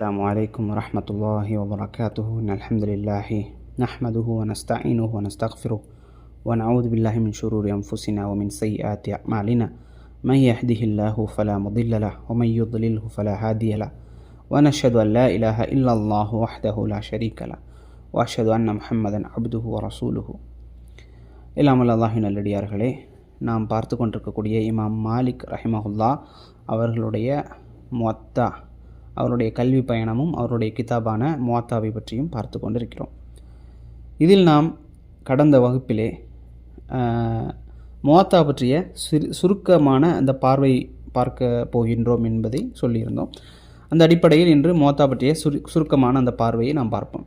السلام عليكم ورحمة الله وبركاته. إن الحمد لله نحمده ونستعينه ونستغفره ونعوذ بالله من شرور أنفسنا ومن سيئات أعمالنا. من يهده الله فلا مضل له ومن يضلله فلا هادي له. ونشهد أن لا إله إلا الله وحده لا شريك له وأشهد أن محمدا عبده ورسوله. இல்லாமல் அல்லாஹின் நல்லடியார்களே நாம் பார்த்து கொண்டிருக்கக்கூடிய இமாம் மாலிக் ரஹிமஹுல்லா அவர்களுடைய மொத்தா அவருடைய கல்வி பயணமும் அவருடைய கிதாபான மோத்தாவை பற்றியும் பார்த்து கொண்டிருக்கிறோம். இதில் நாம் கடந்த வகுப்பிலே மோத்தா பற்றிய சிறு சுருக்கமான அந்த பார்வை பார்க்க போகின்றோம் என்பதை சொல்லியிருந்தோம். அந்த அடிப்படையில் இன்று மோத்தா பற்றிய சுரு சுருக்கமான அந்த பார்வையை நாம் பார்ப்போம்.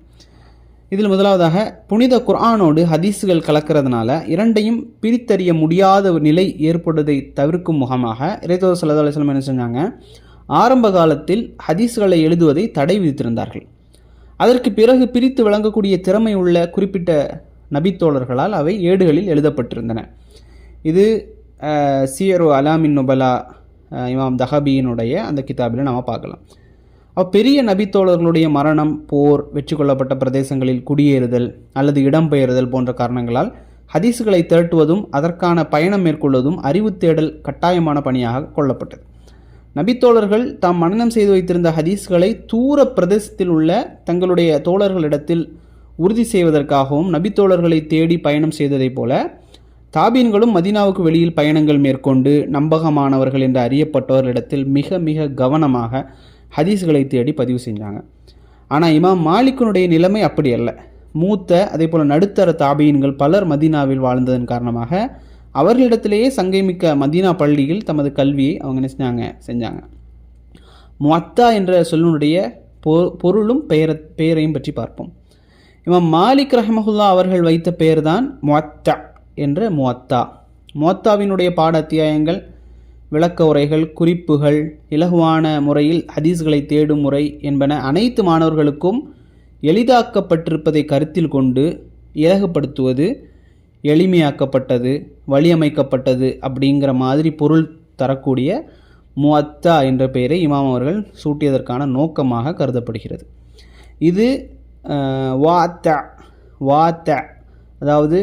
இதில் முதலாவதாக புனித குர்ஆனோடு ஹதீஸுகள் கலக்கிறதுனால இரண்டையும் பிரித்தறிய முடியாத நிலை ஏற்படுவதை தவிர்க்கும் முகமாக இறைத்தோர் சல்லா அலுவலம் என்ன செஞ்சாங்க? ஆரம்ப காலத்தில் ஹதீஸ்களை எழுதுவதை தடை விதித்திருந்தார்கள். அதற்கு பிறகு பிரித்து வழங்கக்கூடிய திறமை உள்ள குறிப்பிட்ட நபித்தோழர்களால் அவை ஏடுகளில் எழுதப்பட்டிருந்தன. இது சியரோ அலாமின் நுபலா இமாம் தஹபியினுடைய அந்த கிதாபில் நாம் பார்க்கலாம். அப்ப பெரிய நபித்தோழர்களுடைய மரணம் போர் வெற்றி கொள்ளப்பட்ட பிரதேசங்களில் குடியேறுதல் அல்லது இடம்பெயர்தல் போன்ற காரணங்களால் ஹதீஸுகளை திரட்டுவதும் அதற்கான பயணம் மேற்கொள்வதும் அறிவு தேடல் கட்டாயமான பணியாக கொள்ளப்பட்டது. நபித்தோழர்கள் தாம் மனநம் செய்து வைத்திருந்த ஹதீஸ்களை தூர பிரதேசத்தில் உள்ள தங்களுடைய தோழர்களிடத்தில் உறுதி செய்வதற்காகவும் நபித்தோழர்களை தேடி பயணம் செய்ததைப் போல தாபீன்களும் மதீனாவுக்கு வெளியில் பயணங்கள் மேற்கொண்டு நம்பகமானவர்கள் என்று அறியப்பட்டவர்களிடத்தில் மிக மிக கவனமாக ஹதீஸ்களை தேடி பதிவு செஞ்சாங்க. ஆனால் இமாம் மாலிக்கனுடைய நிலைமை அப்படி அல்ல. மூத்த அதே போல் நடுத்தர தாபீன்கள் பலர் மதீனாவில் வாழ்ந்ததன் காரணமாக அவர்களிடத்திலேயே சங்கைமிக்க மதீனா பள்ளியில் தமது கல்வியை அவங்க என்ன செஞ்சாங்க? செஞ்சாங்க. முவத்தா என்ற சொல்லினுடைய பொ பொருளும் பெயர பெயரையும் பற்றி பார்ப்போம். இவன் மாலிக் ரஹமஹுல்லா அவர்கள் வைத்த பெயர் தான் முவத்தா என்ற முவத்தா. முவத்தாவினுடைய பாட அத்தியாயங்கள் விளக்க உரைகள் குறிப்புகள் இலகுவான முறையில் ஹதீஸ்களை தேடும் முறை என்பன அனைத்து மாணவர்களுக்கும் எளிதாக்கப்பட்டிருப்பதை கருத்தில் கொண்டு இலகுபடுத்துவது எளிமையாக்கப்பட்டது வழியமைக்கப்பட்டது அப்படிங்கிற மாதிரி பொருள் தரக்கூடிய முவத்தா என்ற பெயரை இமாம் அவர்கள் சூட்டியதற்கான நோக்கமாக கருதப்படுகிறது. இது வாத்த வாத்த அதாவது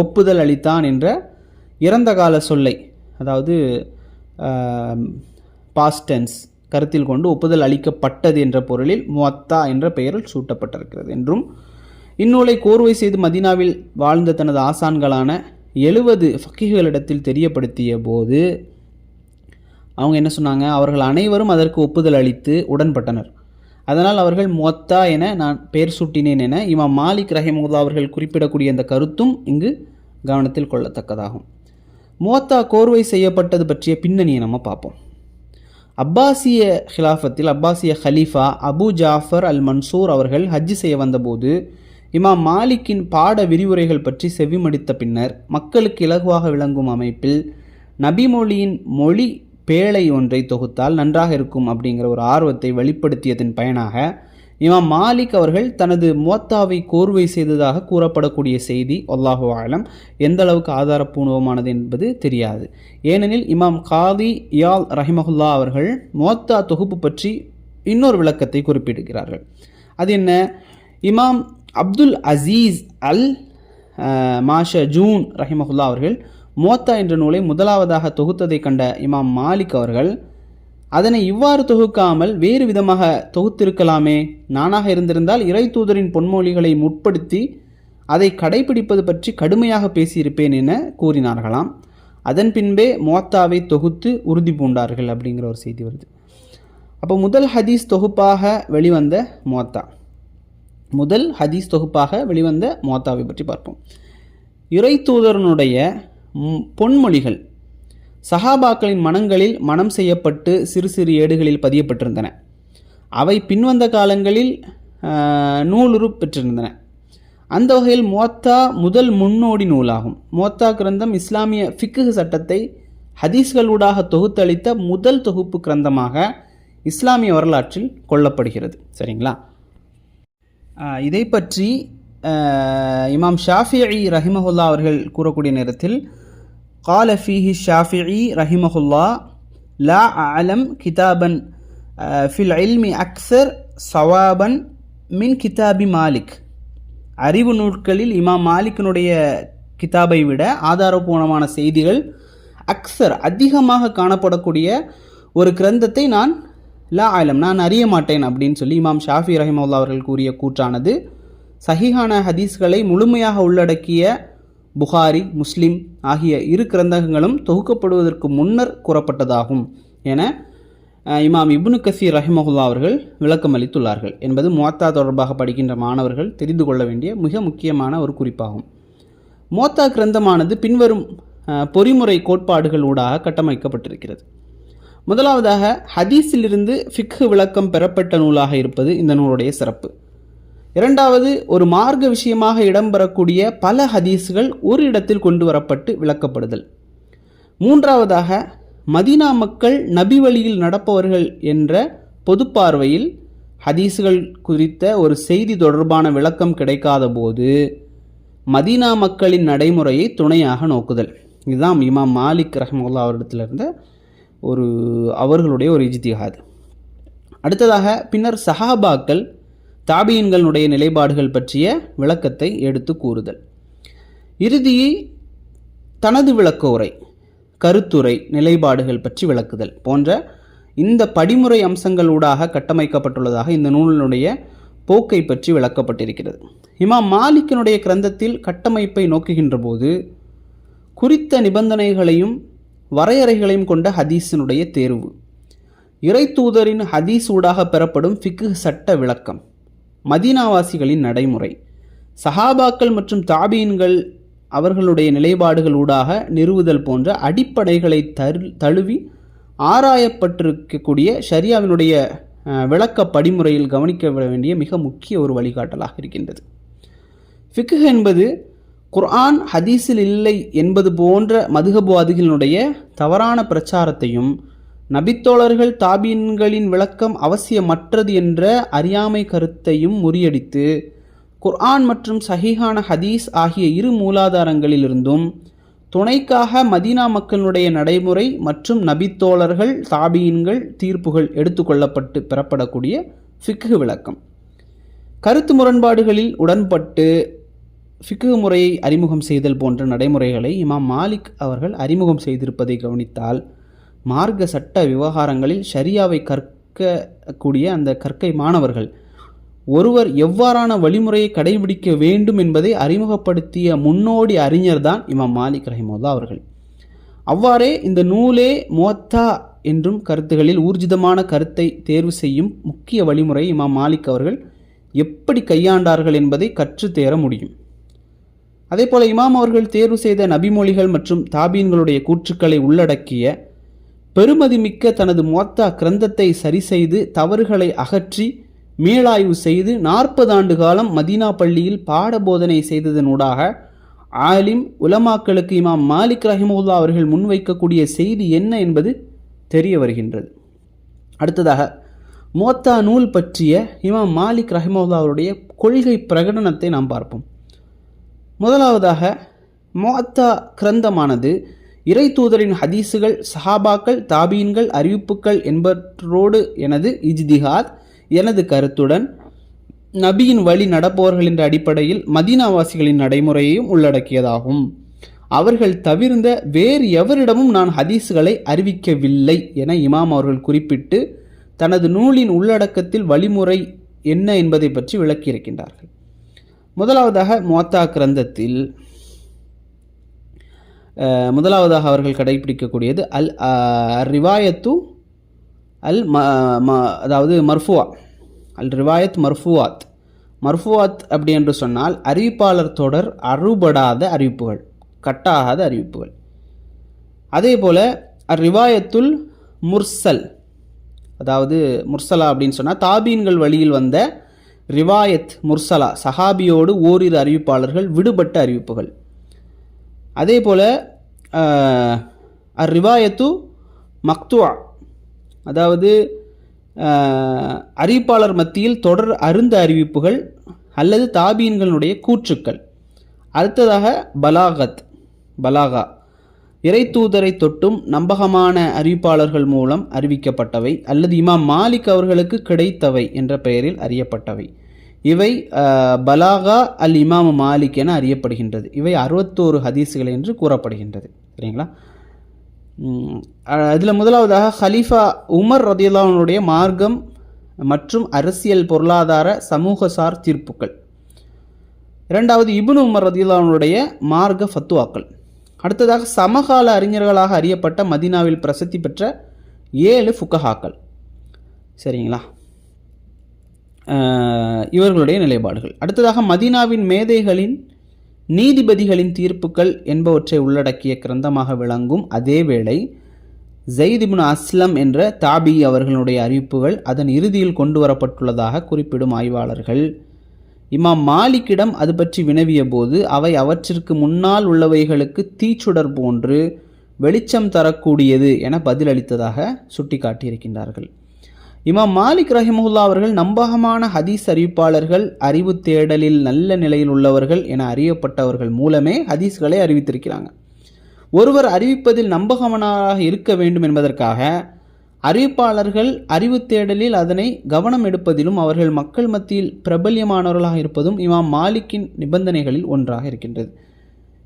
ஒப்புதல் அளித்தான் என்ற இறந்த கால சொல்லை அதாவது பாஸ்டென்ஸ் கருத்தில் கொண்டு ஒப்புதல் அளிக்கப்பட்டது என்ற பொருளில் முவத்தா என்ற பெயரில் சூட்டப்பட்டிருக்கிறது என்றும் இந்நூலை கோர்வை செய்து மதீனாவில் வாழ்ந்த தனது ஆசான்களான எழுவது ஃபக்கீகளிடத்தில் தெரியப்படுத்திய போது அவங்க என்ன சொன்னாங்க? அவர்கள் அனைவரும் அதற்கு ஒப்புதல் அளித்து உடன்பட்டனர். அதனால் அவர்கள் மொத்தா என நான் பெயர் சூட்டினேன் என இமாம் மாலிக் ரஹிமுல்லா அவர்கள் குறிப்பிடக்கூடிய அந்த கருத்தும் இங்கு கவனத்தில் கொள்ளத்தக்கதாகும். மோத்தா கோர்வை செய்யப்பட்டது பற்றிய பின்னணியை நம்ம பார்ப்போம். அப்பாசிய ஹிலாஃபத்தில் அப்பாசிய ஹலீஃபா அபு ஜாஃபர் அல் மன்சூர் அவர்கள் ஹஜ் செய்ய வந்தபோது இமாம் மாலிக்கின் பாட விரிவுரைகள் பற்றி செவிமடித்த பின்னர் மக்களுக்கு இலகுவாக விளங்கும் அமைப்பில் நபிமொழியின் மொழி பேழை ஒன்றை தொகுத்தால் நன்றாக இருக்கும் அப்படிங்கிற ஒரு ஆர்வத்தை வெளிப்படுத்தியதன் பயனாக இமாம் மாலிக் அவர்கள் தனது மோத்தாவை கோர்வை செய்ததாக கூறப்படக்கூடிய செய்தி அல்லாஹு ஆலம் எந்த அளவுக்கு ஆதாரப்பூர்வமானது என்பது தெரியாது. ஏனெனில் இமாம் காதி இயால் ரஹிமஹுல்லா அவர்கள் மோத்தா தொகுப்பு பற்றி இன்னொரு விளக்கத்தை குறிப்பிடுகிறார்கள். அது என்ன? இமாம் அப்துல் அசீஸ் அல் மாஷ ஜூன் ரஹிமஹுல்லா அவர்கள் மோத்தா என்ற நூலை முதலாவதாக தொகுத்ததை கண்ட இமாம் மாலிக் அவர்கள் அதனை இவ்வாறு தொகுக்காமல் வேறு விதமாக தொகுத்திருக்கலாமே? நானாக இருந்திருந்தால் இறை தூதரின் பொன்மொழிகளை முற்படுத்தி அதை கடைபிடிப்பது பற்றி கடுமையாக பேசியிருப்பேன் என கூறினார்களாம். அதன் பின்பே மோத்தாவை தொகுத்து உறுதி பூண்டார்கள் அப்படிங்கிற ஒரு செய்தி வருது. அப்போ முதல் ஹதீஸ் தொகுப்பாக வெளிவந்த மோத்தா. முதல் ஹதீஸ் தொகுப்பாக வெளிவந்த மோத்தாவை பற்றி பார்ப்போம். இறை தூதரனுடைய பொன்மொழிகள் சஹாபாக்களின் மனங்களில் மனம் செய்யப்பட்டு சிறு சிறு ஏடுகளில் பதியப்பட்டிருந்தன. அவை பின்வந்த காலங்களில் ஆஹ், நூலுரு பெற்றிருந்தன. அந்த வகையில் மோத்தா முதல் முன்னோடி நூலாகும். மோத்தா கிரந்தம் இஸ்லாமிய ஃபிக்கு சட்டத்தை ஹதீஸ்களூடாக தொகுத்தளித்த முதல் தொகுப்பு கிரந்தமாக இஸ்லாமிய வரலாற்றில் கொள்ளப்படுகிறது. சரிங்களா? இதை பற்றி ஆஹ், இமாம் ஷாஃபிஇ ரஹிமஹுல்லா அவர்கள் கூறக்கூடிய நேரத்தில் قال فيه الشافعي رحمه الله لا أعلم كتابا ஃபில் இல்மி அக்சர் சவாபன் மின் கிதாபி மாலிக் அறிவு நூல்களில் இமாம் மாலிக்கினுடைய கிதாபை விட ஆதாரபூர்வமான செய்திகள் அக்சர் அதிகமாக காணப்படக்கூடிய ஒரு கிரந்தத்தை நான் லா ஆலம் நான் அறிய மாட்டேன் அப்படின்னு சொல்லி இமாம் ஷாஃபி ரஹிமவுல்லா அவர்கள் கூறிய கூற்றானது. சஹிஹான ஹதீஸ்களை முழுமையாக உள்ளடக்கிய புகாரி முஸ்லிம் ஆகிய இரு கிரந்தகங்களும் தொகுக்கப்படுவதற்கு முன்னர் கூறப்பட்டதாகும் என இமாம் இப்னு கசீர் ரஹிமஹுல்லா அவர்கள் விளக்கம் அளித்துள்ளார்கள் என்பது மோத்தா தொடர்பாக படிக்கின்ற மாணவர்கள் தெரிந்து கொள்ள வேண்டிய மிக முக்கியமான ஒரு குறிப்பாகும். மோத்தா கிரந்தமானது பின்வரும் பொறிமுறை கோட்பாடுகள் ஊடாக கட்டமைக்கப்பட்டிருக்கிறது. முதலாவதாக ஹதீஸிலிருந்து ஃபிக்கு விளக்கம் பெறப்பட்ட நூலாக இருப்பது இந்த நூலுடைய சிறப்பு. இரண்டாவது ஒரு மார்க்க விஷயமாக இடம்பெறக்கூடிய பல ஹதீஸுகள் ஒரு இடத்தில் கொண்டு வரப்பட்டு விளக்கப்படுதல். மூன்றாவதாக மதீனா மக்கள் நபி வழியில் நடப்பவர்கள் என்ற பொது பார்வையில் ஹதீஸுகள் குறித்த ஒரு செய்தி தொடர்பான விளக்கம் கிடைக்காத போது மதீனா மக்களின் நடைமுறையை துணையாக நோக்குதல். இதுதான் இமாம் மாலிக் ரஹமுல்லா அவரிடத்தில் இருந்த ஒரு அவர்களுடைய ஒரு இஜ்திஹாத். அடுத்ததாக பின்னர் சஹாபாக்கள் தாபியன்களுடைய நிலைப்பாடுகள் பற்றிய விளக்கத்தை எடுத்து கூறுதல். இறுதியை தனது விளக்க உரை கருத்துரை நிலைப்பாடுகள் பற்றி விளக்குதல் போன்ற இந்த படிமுறை அம்சங்களூடாக கட்டமைக்கப்பட்டுள்ளதாக இந்த நூலினுடைய போக்கை பற்றி விளக்கப்பட்டிருக்கிறது. இமாம் மாலிக்கினுடைய கிரந்தத்தில் கட்டமைப்பை நோக்குகின்ற போது குறித்த நிபந்தனைகளையும் வரையறைகளையும் கொண்ட ஹதீஸினுடைய தேர்வு. இறை தூதரின் ஹதீஸ் ஊடாக பெறப்படும் ஃபிக்கு சட்ட விளக்கம். மதீனாவாசிகளின் நடைமுறை. சஹாபாக்கள் மற்றும் தாபீன்கள் அவர்களுடைய நிலைப்பாடுகள் ஊடாக நிறுவுதல் போன்ற அடிப்படைகளை தரு தழுவி ஆராயப்பட்டிருக்கக்கூடிய ஷரியாவினுடைய விளக்க படிமுறையில் கவனிக்க வேண்டிய மிக முக்கிய ஒரு வழிகாட்டலாக இருக்கின்றது. ஃபிக்கு என்பது குர்ஆன் ஹதீஸில் இல்லை என்பது போன்ற மதுகபுவாதிகளினுடைய தவறான பிரச்சாரத்தையும் நபித்தோழர்கள் தாபீன்களின் விளக்கம் அவசியமற்றது என்ற அறியாமை கருத்தையும் முறியடித்து குர்ஆன் மற்றும் சஹீஹான ஹதீஸ் ஆகிய இரு மூலாதாரங்களிலிருந்தும் துணைக்காக மதீனா மக்களுடைய நடைமுறை மற்றும் நபித்தோழர்கள் தாபீன்கள் தீர்ப்புகள் எடுத்துக்கொள்ளப்பட்டு பெறப்படக்கூடிய ஃபிக்கு விளக்கம். கருத்து முரண்பாடுகளில் உடன்பட்டு ஃபிக்கு முறையை அறிமுகம் செய்தல் போன்ற நடைமுறைகளை இமாம் மாலிக் அவர்கள் அறிமுகம் செய்திருப்பதை கவனித்தால் மார்க்க சட்ட விவகாரங்களில் ஷரியாவை கற்கக்கூடிய அந்த கற்கை மாணவர்கள் ஒருவர் எவ்வாறான வழிமுறையை கடைபிடிக்க வேண்டும் என்பதை அறிமுகப்படுத்திய முன்னோடி அறிஞர்தான் இமாம் மாலிக் ரஹிமுல்லா அவர்கள். அவ்வாறே இந்த நூலே மோத்தா என்றும் கருத்துகளில் ஊர்ஜிதமான கருத்தை தேர்வு செய்யும் முக்கிய வழிமுறை இமாம் மாலிக் அவர்கள் எப்படி கையாண்டார்கள் என்பதை கற்றுத் தேர முடியும். அதேபோல இமாம் அவர்கள் தேர்வு செய்த நபிமொழிகள் மற்றும் தாபீன்களுடைய கூற்றுக்களை உள்ளடக்கிய பெருமதிமிக்க தனது மொத்த கிரந்தத்தை சரிசெய்து தவறுகளை அகற்றி மீளாய்வு செய்து நாற்பது ஆண்டு காலம் மதீனா பள்ளியில் பாட போதனை செய்ததனூடாக ஆலிம் உலமாக்களுக்கு இமாம் மாலிக் ரஹிமுல்லா அவர்கள் முன்வைக்கக்கூடிய செய்தி என்ன என்பது தெரிய வருகின்றது. அடுத்ததாக மோத்தா நூல் பற்றிய இமாம் மாலிக் ரஹிமுல்லா அவருடைய கொள்கை பிரகடனத்தை நாம் பார்ப்போம். முதலாவதாக மோத்தா கிரந்தமானது இறை தூதரின் ஹதீஸுகள் சஹாபாக்கள் தாபீன்கள் அறிவிப்புகள் என்பவற்றோடு எனது இஜ்திஹாத் எனது கருத்துடன் நபியின் வழி நடப்பவர்கள் என்ற அடிப்படையில் மதீனாவாசிகளின் நடைமுறையையும் உள்ளடக்கியதாகும். அவர்கள் தவிர்ந்த வேறு எவரிடமும் நான் ஹதீஸுகளை அறிவிக்கவில்லை என இமாம் அவர்கள் குறிப்பிட்டு தனது நூலின் உள்ளடக்கத்தில் வழிமுறை என்ன என்பதை பற்றி விளக்கியிருக்கின்றார்கள். முதலாவதாக மோத்தா கிரந்தத்தில் முதலாவதாக அவர்கள் கடைபிடிக்கக்கூடியது அல் ரிவாயத்து அல் ம ம- அதாவது மர்ஃபுவா. அல் ரிவாயத் மர்ஃபுவாத். மர்ஃபுவாத் அப்படி என்று சொன்னால் அறிவிப்பாளர் தொடர் அறுபடாத அறிவிப்புகள் கட்டாகாத அறிவிப்புகள். அதே போல் அர் ரிவாயத்துல் முர்சல் அதாவது முர்சலா அப்படின்னு சொன்னால் தாபீன்கள் வழியில் வந்த ரிவாயத் முர்சலா சஹாபியோடு ஓரிரு அறிவிப்பாளர்கள் விடுபட்ட அறிவிப்புகள். அதே போல் அர் ரிவாயத்து மக்துவா அதாவது அறிவிப்பாளர் மத்தியில் தொடர் அருந்த அறிவிப்புகள் அல்லது தாபீன்களுடைய கூற்றுக்கள். அடுத்ததாக பலாகத் பலாகா. இறை தூதரை தொட்டும் நம்பகமான அறிவிப்பாளர்கள் மூலம் அறிவிக்கப்பட்டவை அல்லது இமாம் மாலிக் அவர்களுக்கு கிடைத்தவை என்ற பெயரில் அறியப்பட்டவை. இவை பலாகா அல் இமாம் மாலிக் என அறியப்படுகின்றது. இவை அறுபத்தோரு ஹதீஸ்கள் என்று கூறப்படுகின்றது. சரிங்களா? அதில் முதலாவதாக ஹலீஃபா உமர் ரதியுல்லாவுடைய மார்க்கம் மற்றும் அரசியல் பொருளாதார சமூகசார் தீர்ப்புகள். இரண்டாவது இபுனு உமர் ரதியுல்லாவுடைய மார்க்க ஃபத்துவாக்கள். அடுத்ததாக சமகால அறிஞர்களாக அறியப்பட்ட மதீனாவில் பிரசித்தி பெற்ற ஏழு ஃபுக்கஹாக்கள். சரிங்களா? இவர்களுடைய நிலைப்பாடுகள். அடுத்ததாக மதீனாவின் மேதைகளின் நீதிபதிகளின் தீர்ப்புகள் என்பவற்றை உள்ளடக்கிய கிரந்தமாக விளங்கும் அதேவேளை ஜெயித் அஸ்லம் என்ற தாபி அவர்களுடைய அறிவிப்புகள் அதன் இறுதியில் கொண்டு வரப்பட்டுள்ளதாக குறிப்பிடும் ஆய்வாளர்கள் இமாம் மாலிக்கிடம் அது பற்றி வினவிய போது அவை அவற்றிற்கு முன்னால் உள்ளவைகளுக்கு தீச்சுடர் போன்று வெளிச்சம் தரக்கூடியது என பதிலளித்ததாக சுட்டிக்காட்டியிருக்கின்றார்கள். இமாம் மாலிக் ரஹிமுல்லா அவர்கள் நம்பகமான ஹதீஸ் அறிவிப்பாளர்கள் அறிவு தேடலில் நல்ல நிலையில் உள்ளவர்கள் என அறியப்பட்டவர்கள் மூலமே ஹதீஸ்களை அறிவித்திருக்கிறாங்க. ஒருவர் அறிவிப்பதில் நம்பகமனாக இருக்க வேண்டும் என்பதற்காக அறிவிப்பாளர்கள் அறிவு தேடலில் அதனை கவனம் எடுப்பதிலும் அவர்கள் மக்கள் மத்தியில் பிரபல்யமானவர்களாக இருப்பதும் இமாம் மாலிக்கின் நிபந்தனைகளில் ஒன்றாக இருக்கின்றது.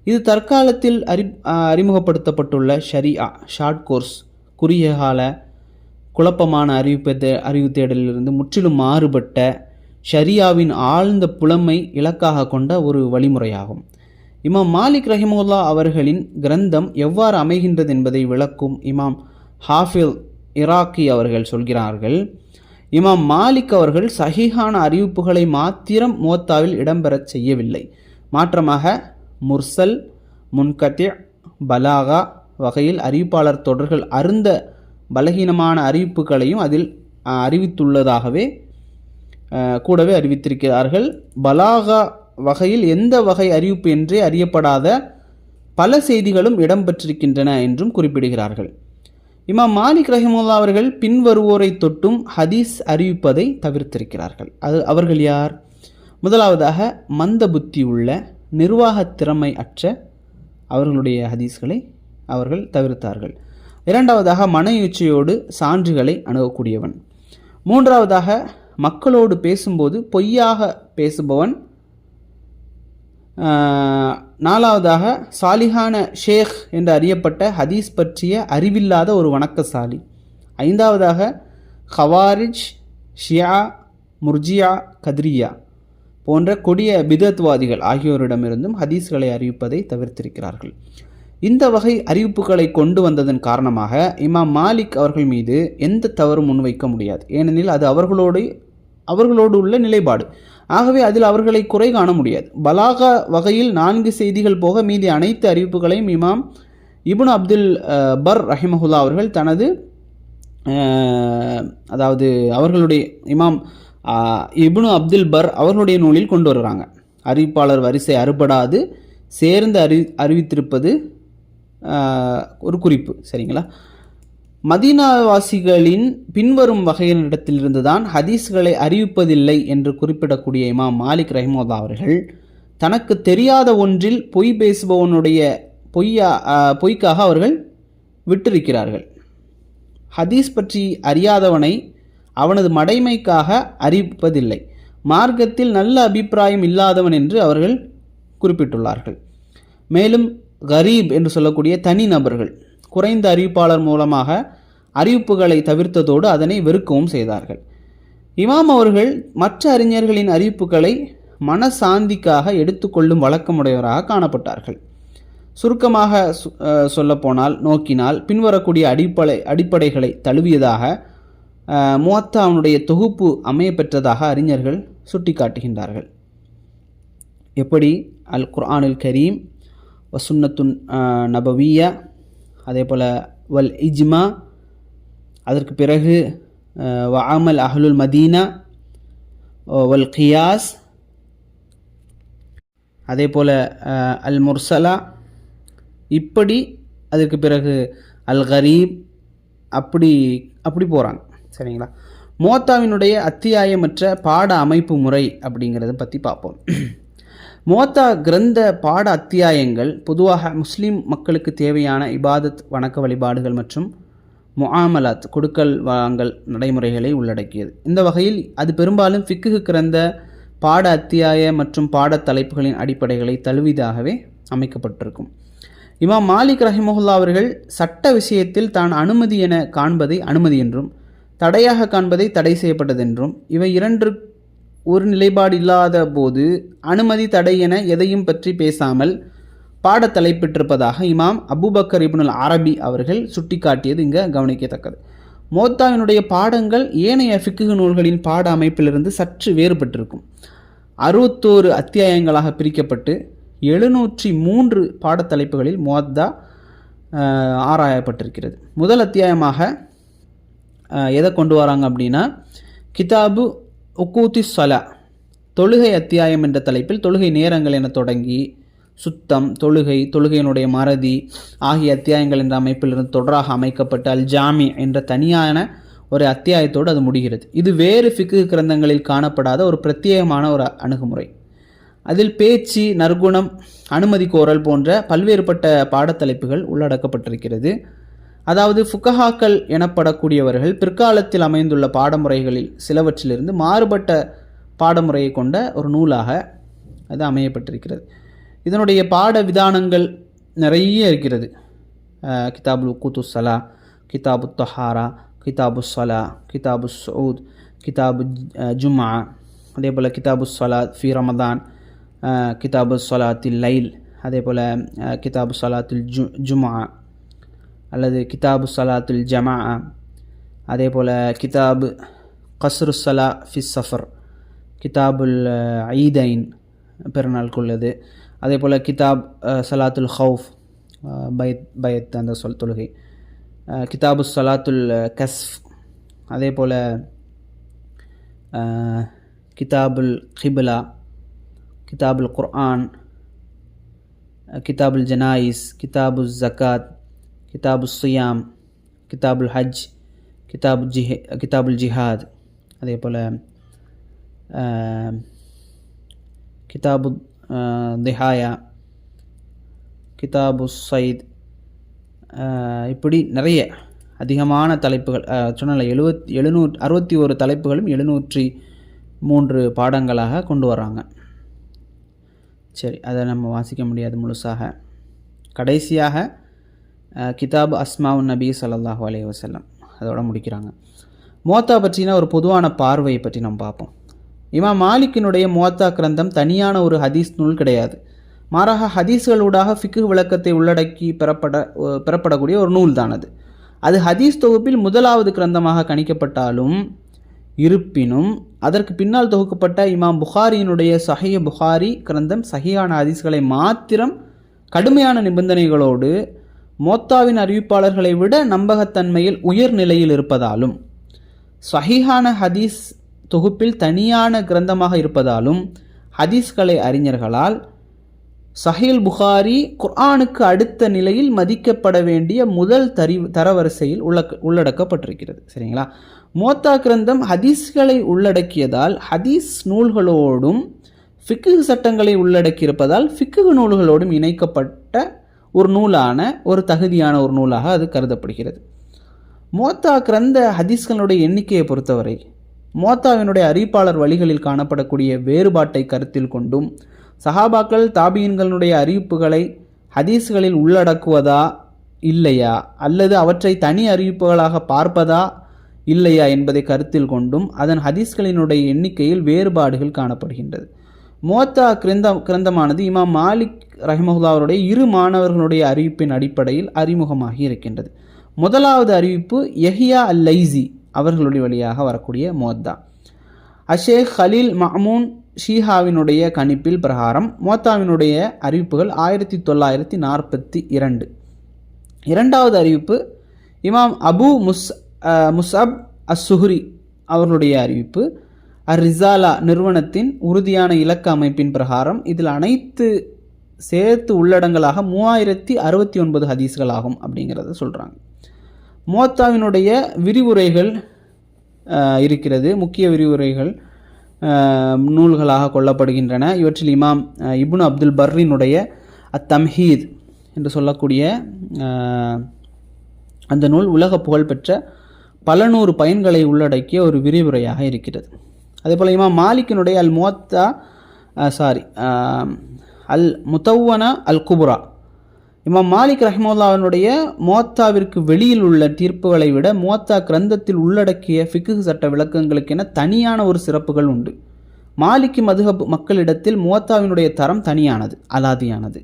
இது தற்காலத்தில் அறி அறிமுகப்படுத்தப்பட்டுள்ள ஷரியா ஷார்ட் கோர்ஸ் குறுகிய கால குழப்பமான அறிவிப்பு தே அறிவு தேடலிலிருந்து முற்றிலும் மாறுபட்ட ஷரியாவின் ஆழ்ந்த புலமை இலக்காக கொண்ட ஒரு வழிமுறையாகும். இமாம் மாலிக் ரஹிமுல்லா அவர்களின் கிரந்தம் எவ்வாறு அமைகின்றது என்பதை விளக்கும் இமாம் ஹாஃபில் இராக்கி அவர்கள் சொல்கிறார்கள் இமாம் மாலிக் அவர்கள் சகிஹான அறிவிப்புகளை மாத்திரம் மோத்தாவில் இடம்பெறச் செய்யவில்லை. மாற்றமாக முர்சல் முன்கத்தி பலாகா வகையில் அறிவிப்பாளர் தொடர்கள் அருந்த பலகீனமான அறிவிப்புகளையும் அதில் அறிவித்துள்ளதாகவே கூடவே அறிவித்திருக்கிறார்கள். பலாகா வகையில் எந்த வகை அறிவிப்பு என்றே அறியப்படாத பல செய்திகளும் இடம்பெற்றிருக்கின்றன என்றும் குறிப்பிடுகிறார்கள். இமாம் மாலிக் ரஹிமுல்லா அவர்கள் பின்வருவோரை தொட்டும் ஹதீஸ் அறிவிப்பதை தவிர்த்திருக்கிறார்கள். அது அவர்கள் யார்? முதலாவதாக மந்த புத்தி உள்ள நிர்வாக திறமை அற்ற அவர்களுடைய ஹதீஸ்களை அவர்கள் தவிர்த்தார்கள். இரண்டாவதாக மன இச்சையோடு சான்றுகளை அணுகக்கூடியவன். மூன்றாவதாக மக்களோடு பேசும்போது பொய்யாக பேசுபவன் நாலாவதாக சாலிஹான ஷேக் என்று அறியப்பட்ட ஹதீஸ் பற்றிய அறிவில்லாத ஒரு வணக்கசாலி. ஐந்தாவதாக ஹவாரிஜ் ஷியா முர்ஜியா கத்ரியா போன்ற கொடிய பிதத்வாதிகள் ஆகியோரிடமிருந்தும் ஹதீஸ்களை அறிவிப்பதை தவிர்த்திருக்கிறார்கள். இந்த வகை அறிவிப்புகளை கொண்டு வந்ததன் காரணமாக இமாம் மாலிக் அவர்கள் மீது எந்த தவறும் முன்வைக்க முடியாது. ஏனெனில் அது அவர்களோடு அவர்களோடு உள்ள நிலைப்பாடு. ஆகவே அதில் அவர்களை குறை காண முடியாது. பலாகா வகையில் நான்கு செய்திகள் போக மீதி அனைத்து அறிவிப்புகளையும் இமாம் இபுன் அப்துல் பர் ரஹிமஹுல்லா அவர்கள் தனது அதாவது அவர்களுடைய இமாம் இபுனு அப்துல் பர் அவர்களுடைய நூலில் கொண்டு வருகிறாங்க. அறிவிப்பாளர் வரிசை அறுபடாது சேர்ந்து அறி அறிவித்திருப்பது ஒரு குறிப்பு. சரிங்களா? மதீனாவாசிகளின் பின்வரும் வகையினிடத்திலிருந்துதான் ஹதீஸ்களை அறிவிப்பதில்லை என்று குறிப்பிடக்கூடிய இமாம் மாலிக் ரஹ்மோதா அவர்கள் தனக்கு தெரியாத ஒன்றில் பொய் பேசுபவனுடைய பொய்யா பொய்க்காக அவர்கள் விட்டிருக்கிறார்கள். ஹதீஸ் பற்றி அறியாதவனை அவனது மடைமைக்காக அறிவிப்பதில்லை. மார்க்கத்தில் நல்ல அபிப்பிராயம் இல்லாதவன் என்று அவர்கள் குறிப்பிட்டுள்ளார்கள். மேலும் கரீப் என்று சொல்லக்கூடிய தனி நபர்கள் குறைந்த அறிவிப்பாளர் மூலமாக அறிவிப்புகளை தவிர்த்ததோடு அதனை வெறுக்கவும் செய்தார்கள். இமாம் அவர்கள் மற்ற அறிஞர்களின் அறிவிப்புகளை மனசாந்திக்காக எடுத்துக்கொள்ளும் வழக்கமுடையவராக காணப்பட்டார்கள். சுருக்கமாக சொல்லப்போனால் நோக்கினால் பின்வரக்கூடிய அடிப்படை அடிப்படைகளை தழுவியதாக முவத்தா முவத்தாவுடைய தொகுப்பு அமைய பெற்றதாக அறிஞர்கள் சுட்டிக்காட்டுகின்றார்கள். எப்படி? அல் குர்ஆனில் கரீம் வசுன்னத்துன் நபவிய நபவியா அதே போல் வல் இஜ்மா அதற்கு பிறகு வாமல் வ அஹ்லுல் மதீனா வல் கியாஸ் அதே போல் அல் முர்சலா இப்படி அதற்கு பிறகு அல் கரீப் அப்படி அப்படி போகிறாங்க சரிங்களா? மோத்தாவினுடைய அத்தியாயமற்ற பாட அமைப்பு முறை அப்படிங்கிறத பற்றி பார்ப்போம். மோத்தா கிரந்த பாட அத்தியாயங்கள் பொதுவாக முஸ்லீம் மக்களுக்கு தேவையான இபாதத் வணக்க வழிபாடுகள் மற்றும் முஆமலாத் கொடுக்கல் வாங்கல் நடைமுறைகளை உள்ளடக்கியது. இந்த வகையில் அது பெரும்பாலும் ஃபிக்கு கிரந்த பாட அத்தியாய மற்றும் பாடத் தலைப்புகளின் அடிப்படைகளை தழுவிதாகவே அமைக்கப்பட்டிருக்கும். இமாம் மாலிக் ரஹிமஹுல்லா அவர்கள் சட்ட விஷயத்தில் தான் அனுமதி என காண்பதை அனுமதி என்றும் தடையாக காண்பதை தடை செய்யப்பட்டதென்றும் இவை இரண்டு ஒரு நிலைப்பாடு இல்லாத போது அனுமதி தடை என எதையும் பற்றி பேசாமல் பாடத் தலைப்பிட்டிருப்பதாக இமாம் அபுபக்கர் இப்னுல் அரபி அவர்கள் சுட்டிக்காட்டியது இங்கே கவனிக்கத்தக்கது. மோத்தாவினுடைய பாடங்கள் ஏனைய ஃபிக்குகு நூல்களின் பாட அமைப்பிலிருந்து சற்று வேறுபட்டிருக்கும். அறுபத்தோரு அத்தியாயங்களாக பிரிக்கப்பட்டு எழுநூற்றி மூன்று பாடத்தலைப்புகளில் மோத்தா ஆராயப்பட்டிருக்கிறது. முதல் அத்தியாயமாக எதை கொண்டு வராங்க அப்படின்னா கிதாபு உக்கூத்தி சலா தொழுகை அத்தியாயம் என்ற தலைப்பில் தொழுகை நேரங்கள் என தொடங்கி சுத்தம் தொழுகை தொழுகையினுடைய மறதி ஆகிய அத்தியாயங்கள் என்ற அமைப்பிலிருந்து தொடராக அமைக்கப்பட்ட அல் ஜாமி என்ற தனியான ஒரு அத்தியாயத்தோடு அது முடிகிறது. இது வேறு ஃபிக்கு கிரந்தங்களில் காணப்படாத ஒரு பிரத்யேகமான ஒரு அணுகுமுறை. அதில் பேச்சு நற்குணம் அனுமதி கோரல் போன்ற பல்வேறுபட்ட பாடத்தலைப்புகள் உள்ளடக்கப்பட்டிருக்கிறது. அதாவது ஃபுக்கஹாக்கள் எனப்படக்கூடியவர்கள் பிற்காலத்தில் அமைந்துள்ள பாடமுறைகளில் சிலவற்றிலிருந்து மாறுபட்ட பாடமுறையை கொண்ட ஒரு நூலாக அது அமையப்பட்டிருக்கிறது. இதனுடைய பாட விதானங்கள் நிறைய இருக்கிறது. கிதாபுல் குத்து சலா கிதாபு தொஹாரா கிதாபு சலா கிதாபு சவுத் கிதாபு ஜும்மா அதே போல் கிதாபு சலாத் ஃபி ரமதான் கிதாபு சலாத்தில் லைல் அதே போல் கிதாபு சலாத்தில் ஜு ஜுமா அல்லது கிதாபு சலாத்துல் ஜமா அதே போல் கிதாபு கஸ்ரு சலா ஃபி சஃபர் கிதாபுல் அஹ், ஈதைன் பெருநாளுக்குள்ளது அதே போல் கிதாப் அஹ், சலாத்துல் ஹவுஃப் அஹ், பயத் பயத் அந்த சொல் தொழுகை. அஹ், கிதாபு சலாத்துல் அஹ், கஸ்ஃப் அதே போல் அஹ், கிதாபுல் கிபிலா கிதாபுல் குர்ஆன் அஹ், கிதாபுல் ஜனாயிஸ் கிதாபு ஜக்காத் கிதாபு சுயாம் கிதாபுல் ஹஜ் கிதாபு ஜிஹே கிதாபுல் ஜிஹாத் அதே போல் கிதாபு திஹாயா கிதாபு சயித் இப்படி நிறைய அதிகமான தலைப்புகள் சொன்னல எழுவத் எழுநூ அறுபத்தி ஒரு தலைப்புகளும் எழுநூற்றி மூன்று பாடங்களாக கொண்டு வராங்க. சரி அதை நம்ம வாசிக்க முடியாது முழுசாக. கடைசியாக கிதாப் அஸ்மாவுன் நபி சல்லாஹூ அலி வசல்லம் அதோட முடிக்கிறாங்க. மோத்தா பற்றின ஒரு பொதுவான பார்வையை பற்றி நம்ம பார்ப்போம். இமாம் மாலிக்கினுடைய மோத்தா கிரந்தம் தனியான ஒரு ஹதீஸ் நூல் கிடையாது. மாறாக ஹதீஸ்களூடாக ஃபிக்கு விளக்கத்தை உள்ளடக்கி பெறப்பட பெறப்படக்கூடிய ஒரு நூல் தான் அது. அது ஹதீஸ் தொகுப்பில் முதலாவது கிரந்தமாக கணிக்கப்பட்டாலும் இருப்பினும் அதற்கு பின்னால் தொகுக்கப்பட்ட இமாம் புகாரியினுடைய சஹிய புகாரி கிரந்தம் சஹியான ஹதீஸ்களை மாத்திரம் கடுமையான நிபந்தனைகளோடு மோத்தாவின் அறிவிப்பாளர்களை விட நம்பகத்தன்மையில் உயர் நிலையில் இருப்பதாலும் சஹிஹான ஹதீஸ் தொகுப்பில் தனியான கிரந்தமாக இருப்பதாலும் ஹதீஸ்களை அறிஞர்களால் சஹீல் புகாரி குர்ஆனுக்கு அடுத்த நிலையில் மதிக்கப்பட வேண்டிய முதல் தரி தரவரிசையில் உள்ள உள்ளடக்கப்பட்டிருக்கிறது. சரிங்களா? மோத்தா கிரந்தம் ஹதீஸ்களை உள்ளடக்கியதால் ஹதீஸ் நூல்களோடும் ஃபிக்கு சட்டங்களை உள்ளடக்கியிருப்பதால் ஃபிக்கு நூல்களோடும் இணைக்கப்பட்ட ஒரு நூலான ஒரு தகுதியான ஒரு நூலாக அது கருதப்படுகிறது. மோத்தா கிரந்த ஹதீஸ்களுடைய எண்ணிக்கையை பொறுத்தவரை மோத்தாவினுடைய அறிவிப்பாளர் வழிகளில் காணப்படக்கூடிய வேறுபாட்டை கருத்தில் கொண்டும் சஹாபாக்கள் தாபியின்களுடைய அறிவிப்புகளை ஹதீஸ்களில் உள்ளடக்குவதா இல்லையா? அல்லது அவற்றை தனி அறிவிப்புகளாக பார்ப்பதா இல்லையா என்பதை கருத்தில் கொண்டும் அதன் ஹதீஸ்களினுடைய எண்ணிக்கையில் வேறுபாடுகள் காணப்படுகின்றது. மோத்தா கிரந்த கிரந்தமானது இமாம் மாலிக் ரஹிமஹுல்லா அவருடைய இரு மாணவர்களுடைய அறிவிப்பின் அடிப்படையில் அறிமுகமாகி இருக்கின்றது. முதலாவது அறிவிப்பு எஹியா அல் லைசி அவர்களுடைய வழியாக வரக்கூடிய மோத்தா அஷேக் ஹலீல் மஹமூன் ஷீஹாவினுடைய கணிப்பில் பிரகாரம் மோத்தாவினுடைய அறிவிப்புகள் ஆயிரத்தி தொள்ளாயிரத்தி நாற்பத்தி இரண்டு. இரண்டாவது அறிவிப்பு இமாம் அபு முஸ் அஹ், முஸ்அப் அஸ்ஸுஹ்ரி அவர்களுடைய அறிவிப்பு அரிசாலா ரிசாலா நிறுவனத்தின் உறுதியான இலக்க அமைப்பின் பிரகாரம் இதில் அனைத்து சேர்த்து உள்ளடங்கலாக மூவாயிரத்தி அறுபத்தி ஒன்பது ஹதீஸ்கள் ஆகும் அப்படிங்கிறத சொல்கிறாங்க மோத்தாவினுடைய விரிவுரைகள் இருக்கிறது. முக்கிய விரிவுரைகள் நூல்களாக கொள்ளப்படுகின்றன. இவற்றில் இமாம் இபுன் அப்துல் பர்ரினுடைய அத்தம்ஹீத் என்று சொல்லக்கூடிய அந்த நூல் உலக புகழ்பெற்ற பல நூறு பயன்களை உள்ளடக்கிய ஒரு விரிவுரையாக இருக்கிறது. அதே போல் இமாம் மாலிக்கினுடைய அல் முவத்தா சாரி அல் முத்தவன அல் குபுரா இமாம் மாலிக் ரஹ்முல்லாவினுடைய மோத்தாவிற்கு வெளியில் உள்ள தீர்ப்புகளை விட மோத்தா கிரந்தத்தில் உள்ளடக்கிய ஃபிக்கு சட்ட விளக்கங்களுக்கென தனியான ஒரு சிறப்புகள் உண்டு. மாலிக்கு மதுஹப் மக்களிடத்தில் மோத்தாவினுடைய தரம் தனியானது அலாதியானது.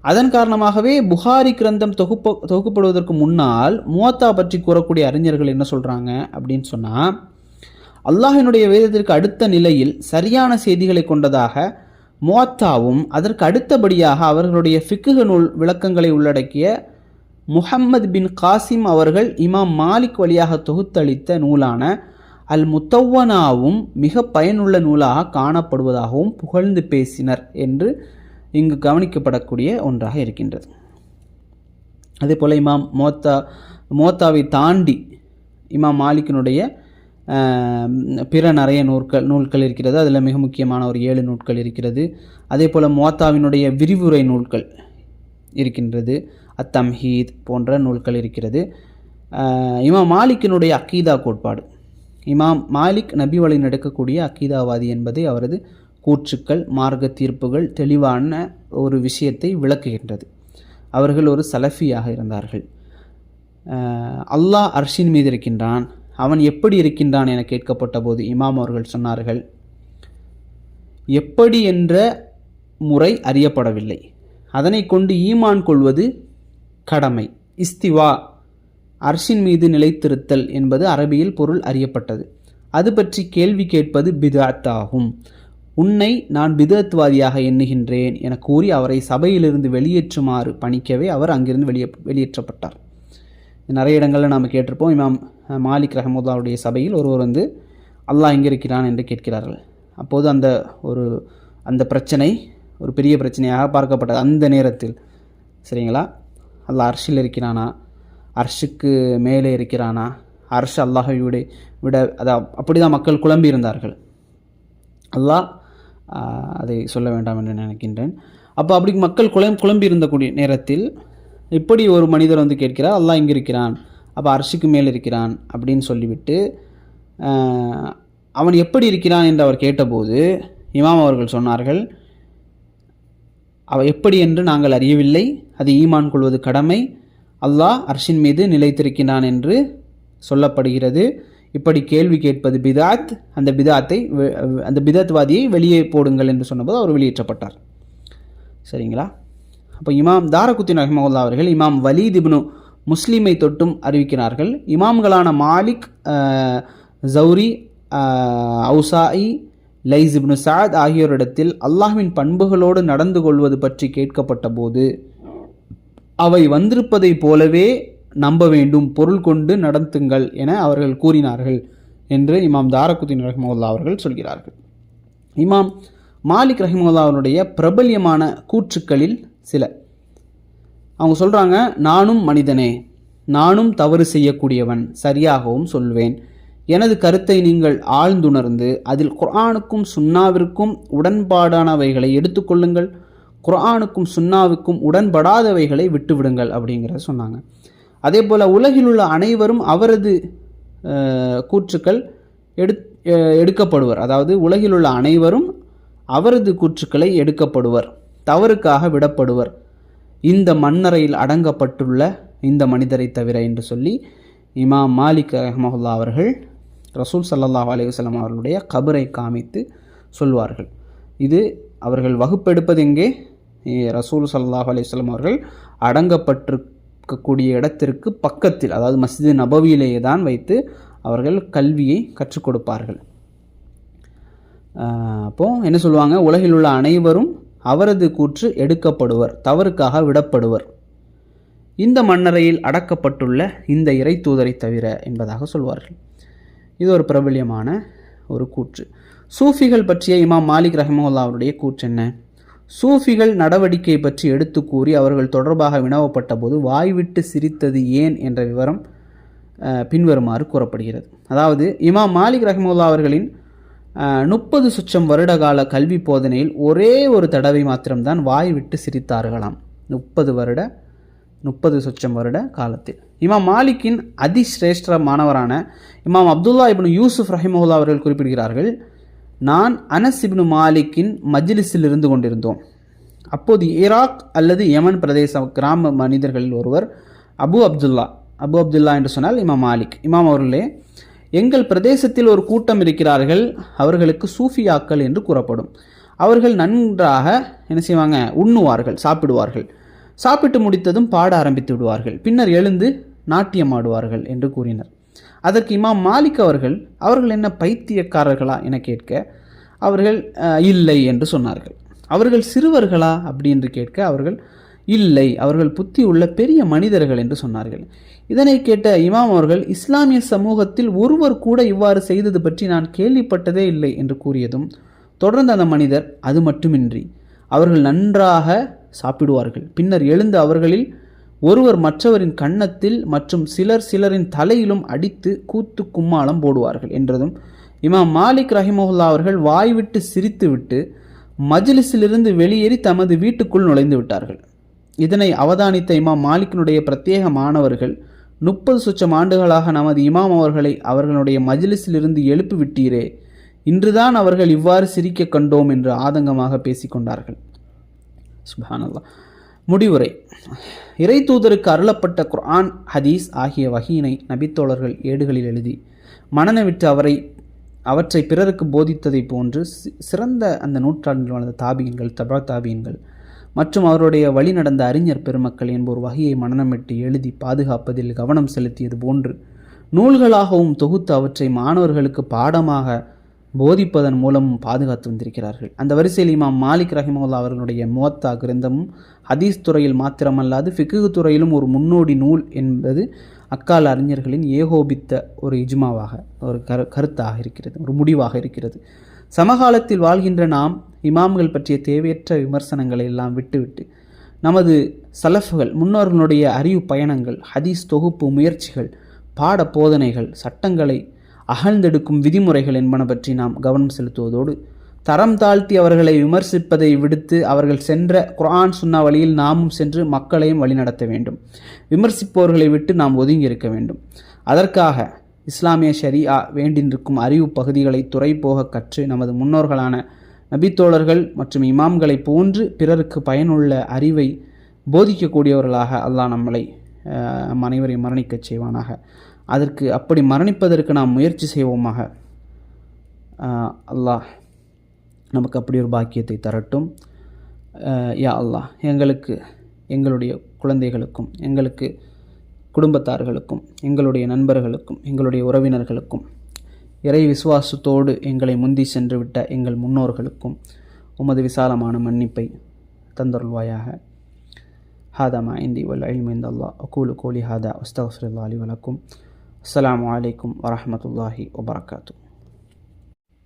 அதன் காரணமாகவே புகாரி கிரந்தம் தொகுப்பு தொகுக்கப்படுவதற்கு முன்னால் மோத்தா பற்றி கூறக்கூடிய அறிஞர்கள் என்ன சொல்கிறாங்க அப்படின்னு சொன்னால் அல்லாஹினுடைய வேதத்திற்கு அடுத்த நிலையில் சரியான செய்திகளை கொண்டதாக மோத்தாவும் அதற்கு அடுத்தபடியாக அவர்களுடைய ஃபிக்குக நூல் விளக்கங்களை உள்ளடக்கிய முஹம்மது பின் காசிம் அவர்கள் இமாம் மாலிக் வழியாக தொகுத்தளித்த நூலான அல் முத்தவ்வனாவும் மிக பயனுள்ள நூலாக காணப்படுவதாகவும் புகழ்ந்து பேசினர் என்று இங்கு கவனிக்கப்படக்கூடிய ஒன்றாக இருக்கின்றது. அதே போல் இமாம் மோத்தா மோத்தாவை தாண்டி இமாம் மாலிக்கினுடைய பிற நிறைய நூல்கள் நூல்கள் இருக்கிறது. அதில் மிக முக்கியமான ஒரு ஏழு நூல்கள் இருக்கிறது. அதே போல் மோத்தாவினுடைய விரிவுரை நூல்கள் இருக்கின்றது. அத்தம்ஹீத் போன்ற நூல்கள் இருக்கிறது. இமாம் மாலிக்கினுடைய அக்கீதா கோட்பாடு. இமாம் மாலிக் நபி வழி நடக்கக்கூடிய அக்கீதாவாதி என்பதை அவரது கூற்றுக்கள் மார்க்க தீர்ப்புகள் தெளிவான ஒரு விஷயத்தை விளக்குகின்றது. அவர்கள் ஒரு சலஃபியாக இருந்தார்கள். அல்லாஹ் அர்ஷின் மீது இருக்கின்றான். அவன் எப்படி இருக்கின்றான் என கேட்கப்பட்ட போது இமாம் அவர்கள் சொன்னார்கள் எப்படி என்ற முறை அறியப்படவில்லை. அதனை கொண்டு ஈமான் கொள்வது கடமை. இஸ்திவா அர்ஷின் மீது நிலைத்திருத்தல் என்பது அரபியில் பொருள் அறியப்பட்டது. அது பற்றி கேள்வி கேட்பது பிதாத்தாகும். உன்னை நான் பிதத்வாதியாக எண்ணுகின்றேன் என கூறி அவரை சபையிலிருந்து வெளியேற்றுமாறு பணிக்கவே அவர் அங்கிருந்து வெளியே வெளியேற்றப்பட்டார். நிறைய இடங்களில் நாம் கேட்டிருப்போம். இமாம் மாலிக் ரஹமுல்லாவுடைய சபையில் ஒருவர் வந்து அல்லாஹ் எங்கே இருக்கிறான் என்று கேட்கிறார்கள். அப்போது அந்த ஒரு அந்த பிரச்சனை ஒரு பெரிய பிரச்சனையாக பார்க்கப்பட்டது. அந்த நேரத்தில் சரிங்களா? அல்லாஹ் அர்ஷில் இருக்கிறானா? அர்ஷுக்கு மேலே இருக்கிறானா? அர்ஷ் அல்லாஹை விட விட அதை அப்படி தான் மக்கள் குழம்பி இருந்தார்கள். அல்லாஹ் அதை சொல்ல வேண்டாம் என்று நினைக்கின்றேன். அப்போ அப்படி மக்கள் குழம் குழம்பி இருந்தக்கூடிய நேரத்தில் இப்படி ஒரு மனிதர் வந்து கேட்கிறார் அல்லாஹ் இங்கே இருக்கிறான் அப்போ அரிசிக்கு மேல் இருக்கிறான் அப்படின்னு சொல்லிவிட்டு அவன் எப்படி இருக்கிறான்? என்று அவர் கேட்டபோது இமாம் அவர்கள் சொன்னார்கள் அவ எப்படி என்று நாங்கள் அறியவில்லை அது ஈமான் கொள்வது கடமை அல்லாஹ் அர்ஷின் மீது நிலைத்திருக்கிறான் என்று சொல்லப்படுகிறது. இப்படி கேள்வி கேட்பது பிதாத் அந்த பிதாத்தை அந்த பிதாத்வாதியை வெளியே போடுங்கள் என்று சொன்னபோது அவர் வெளியேற்றப்பட்டார். சரிங்களா? அப்போ இமாம் தாரகுத்தின் ரஹ்மவுல்லா அவர்கள் இமாம் வலீத் இப்னு முஸ்லீமை தொட்டும் அறிவிக்கிறார்கள். இமாம்களான மாலிக் ஜௌரி அவுசாயி லைஸ் இப்னு சாத் ஆகியோரிடத்தில் அல்லாஹ்வின் பண்புகளோடு நடந்து கொள்வது பற்றி கேட்கப்பட்ட போது அவை வந்திருப்பதைப் போலவே நம்ப வேண்டும் பொருள் கொண்டு நடத்துங்கள் என அவர்கள் கூறினார்கள் என்று இமாம் தாரகுத்தின் ரஹ்மவுல்லா அவர்கள் சொல்கிறார்கள். இமாம் மாலிக் ரஹிமுல்லா அவருடைய பிரபல்யமான கூற்றுக்களில் சில. அவங்க சொல்கிறாங்க நானும் மனிதனே நானும் தவறு செய்யக்கூடியவன் சரியாகவும் சொல்வேன். எனது கருத்தை நீங்கள் ஆழ்ந்துணர்ந்து அதில் குர்ஆனுக்கும் சுன்னாவிற்கும் உடன்பாடானவைகளை எடுத்துக்கொள்ளுங்கள். குர்ஆனுக்கும் சுன்னாவுக்கும் உடன்படாதவைகளை விட்டுவிடுங்கள் அப்படிங்கிறத சொன்னாங்க. அதே போல் உலகில் உள்ள அனைவரும் அவரது கூற்றுக்கள் எடு எடுக்கப்படுவர். அதாவது உலகில் உள்ள அனைவரும் அவரது கூற்றுக்களை எடுக்கப்படுவர். தவறுக்காக விடப்படுவர். இந்த மண்ணறையில் அடங்கப்பட்டுள்ள இந்த மனிதரை தவிர என்று சொல்லி இமாம் மாலிக் ரஹமஹுல்லா அவர்கள் ரசூல் சல்லாஹ் அலைஹி அவர்களுடைய கபரை காமித்து சொல்வார்கள். இது அவர்கள் வகுப்பெடுப்பது எங்கே? ரசூல் சல்லாஹ் அலைஹி அவர்கள் அடங்கப்பட்டிருக்கக்கூடிய இடத்திற்கு பக்கத்தில் அதாவது மசிது நபவியிலேயே தான் வைத்து அவர்கள் கல்வியை கற்றுக் கொடுப்பார்கள். அப்போது என்ன சொல்லுவாங்க? உலகில் உள்ள அனைவரும் அவரது கூற்று எடுக்கப்படுவர் தவறுக்காக விடப்படுவர். இந்த மன்னரையில் அடக்கப்பட்டுள்ள இந்த இறை தூதரை தவிர என்பதாக சொல்வார்கள். இது ஒரு பிரபல்யமான ஒரு கூற்று. சூஃபிகள் பற்றிய இமாம் மாலிக் ரஹமுல்லா அவருடைய கூற்று என்ன? சூஃபிகள் நடவடிக்கை பற்றி எடுத்து கூறி அவர்கள் தொடர்பாக வினவப்பட்ட போது வாய்விட்டு சிரித்தது ஏன் என்ற விவரம் பின்வருமாறு கூறப்படுகிறது. அதாவது இமாம் மாலிக் ரஹமுல்லா அவர்களின் முப்பது சுச்சம் வருடகால கல்வி போதனையில் ஒரே ஒரு தடவை மாத்திரம்தான் வாய் விட்டு சிரித்தார்களாம். முப்பது வருட முப்பது சுச்சம் வருட காலத்தில். இமாம் மாலிக்கின் அதிசிரேஷ்ட மாணவரான இமாம் அப்துல்லா இப்னு யூசுப் ரஹிமஹுல்லா அவர்கள் குறிப்பிடுகிறார்கள் நான் அனஸ் இப்னு மாலிக்கின் மஜ்லிஸில் இருந்து கொண்டிருந்தோம். அப்போது ஈராக் அல்லது யமன் பிரதேச கிராம மனிதர்களில் ஒருவர் அபு அப்துல்லா அபு அப்துல்லா என்று சொன்னால் இமாம் மாலிக். இமாம் அவர்களே எங்கள் பிரதேசத்தில் ஒரு கூட்டம் இருக்கிறார்கள் அவர்களுக்கு சூஃபியாக்கள் என்று கூறப்படும். அவர்கள் நன்றாக என்ன செய்வாங்க உண்ணுவார்கள் சாப்பிடுவார்கள். சாப்பிட்டு முடித்ததும் பாட ஆரம்பித்து விடுவார்கள். பின்னர் எழுந்து நாட்டியம் ஆடுவார்கள் என்று கூறினர். அதற்கு இமாம் மாலிக் அவர்கள் அவர்கள் என்ன பைத்தியக்காரர்களா? என கேட்க அவர்கள் இல்லை என்று சொன்னார்கள். அவர்கள் சிறுவர்களா? அப்படி என்று கேட்க அவர்கள் இல்லை அவர்கள் புத்தி உள்ள பெரிய மனிதர்கள் என்று சொன்னார்கள். இதனை கேட்ட இமாம் அவர்கள் இஸ்லாமிய சமூகத்தில் ஒருவர் கூட இவ்வாறு செய்தது பற்றி நான் கேள்விப்பட்டதே இல்லை என்று கூறியதும் தொடர்ந்து அந்த மனிதர் அது மட்டுமின்றி அவர்கள் நன்றாக சாப்பிடுவார்கள். பின்னர் எழுந்து அவர்களில் ஒருவர் மற்றவரின் கன்னத்தில் மற்றும் சிலர் சிலரின் தலையிலும் அடித்து கூத்து கும்மாளம் போடுவார்கள் என்றதும் இமாம் மாலிக் ரஹிமஹுல்லா அவர்கள் வாய்விட்டு சிரித்துவிட்டு மஜ்லிஸிலிருந்து வெளியேறி தமது வீட்டுக்குள் நுழைந்து விட்டார்கள். இதனை அவதானித்த இமாம் மாலிக்கினுடைய பிரத்யேக மாணவர்கள் முப்பது சுச்சம் ஆண்டுகளாக நமது இமாம் அவர்களை அவர்களுடைய மஜிலிஸிலிருந்து எழுப்பி விட்டீரே இன்றுதான் அவர்கள் இவ்வாறு சிரிக்க கண்டோம் என்று ஆதங்கமாக பேசிக்கொண்டார்கள் சுபானல்லா முடிவுரை. இறை தூதருக்கு அருளப்பட்ட குர்ஆன் ஹதீஸ் ஆகிய வகையினை நபித்தோழர்கள் ஏடுகளில் எழுதி மனனை விட்டு அவரை அவற்றை பிறருக்கு போதித்ததை போன்று சிறந்த அந்த நூற்றாண்டில் வாழ்ந்த தாபியன்கள் தபா தாபியன்கள் மற்றும் அவருடைய வழி நடந்த அறிஞர் பெருமக்கள் என்போர் வகையை மனநமிட்டு எழுதி பாதுகாப்பதில் கவனம் செலுத்தியது போன்று நூல்களாகவும் தொகுத்து அவற்றை மாணவர்களுக்கு பாடமாக போதிப்பதன் மூலமும் பாதுகாத்து வந்திருக்கிறார்கள். அந்த வரிசையில் இமாம் மாலிக் ரஹிமுல்லா அவர்களுடைய மோத்தா கிரந்தமும் ஹதீஸ் துறையில் மாத்திரமல்லாது ஃபிக்கு துறையிலும் ஒரு முன்னோடி நூல் என்பது அக்கால அறிஞர்களின் ஏகோபித்த ஒரு இஜ்மாவாக ஒரு கரு கருத்தாக இருக்கிறது ஒரு முடிவாக இருக்கிறது. சமகாலத்தில் வாழ்கின்ற நாம் இமாம்கள் பற்றிய தேவையற்ற விமர்சனங்களை எல்லாம் விட்டுவிட்டு நமது சலஃபுகள் முன்னோர்களுடைய அறிவு பயணங்கள் ஹதீஸ் தொகுப்பு முயற்சிகள் பாட போதனைகள் சட்டங்களை அகழ்ந்தெடுக்கும் விதிமுறைகள் என்பன பற்றி நாம் கவனம் செலுத்துவதோடு தரம் தாழ்த்தி அவர்களை விமர்சிப்பதை விடுத்து அவர்கள் சென்ற குரான் சுன்னா வழியில் நாமும் சென்று மக்களையும் வழிநடத்த வேண்டும். விமர்சிப்பவர்களை விட்டு நாம் ஒதுங்கி இருக்க வேண்டும். அதற்காக இஸ்லாமிய ஷரியா வேண்டின்றிருக்கும் அறிவு பகுதிகளை துறை போக கற்று நமது முன்னோர்களான நபித்தோழர்கள் மற்றும் இமாம்களை போன்று பிறருக்கு பயனுள்ள அறிவை போதிக்கக்கூடியவர்களாக அல்லாஹ் நம்மளை அனைவரையும் மரணிக்கச் செய்வானாக. அதற்கு அப்படி மரணிப்பதற்கு நாம் முயற்சி செய்வோமாக. அல்லாஹ் நமக்கு அப்படி ஒரு பாக்கியத்தை தரட்டும். யா அல்லாஹ் எங்களுக்கு எங்களுடைய குழந்தைகளுக்கும் எங்களுக்கு குடும்பத்தார்களுக்கும் எங்களுடைய நண்பர்களுக்கும் எங்களுடைய உறவினர்களுக்கும் இறை விசுவாசத்தோடு எங்களை முந்தி சென்றுவிட்ட எங்கள் முன்னோர்களுக்கும் உமது விசாலமான மன்னிப்பை தந்தருள்வாயாக. ஹாதா மா இந்தி வல் அல்மு அல்லா அகூலு கோலி ஹாதா. அஸ்தஃபுல்லா அலி வலக்கும் அஸ்லாம் வலைக்கம் வரமத்துல்லாஹி வபர்காத்தூ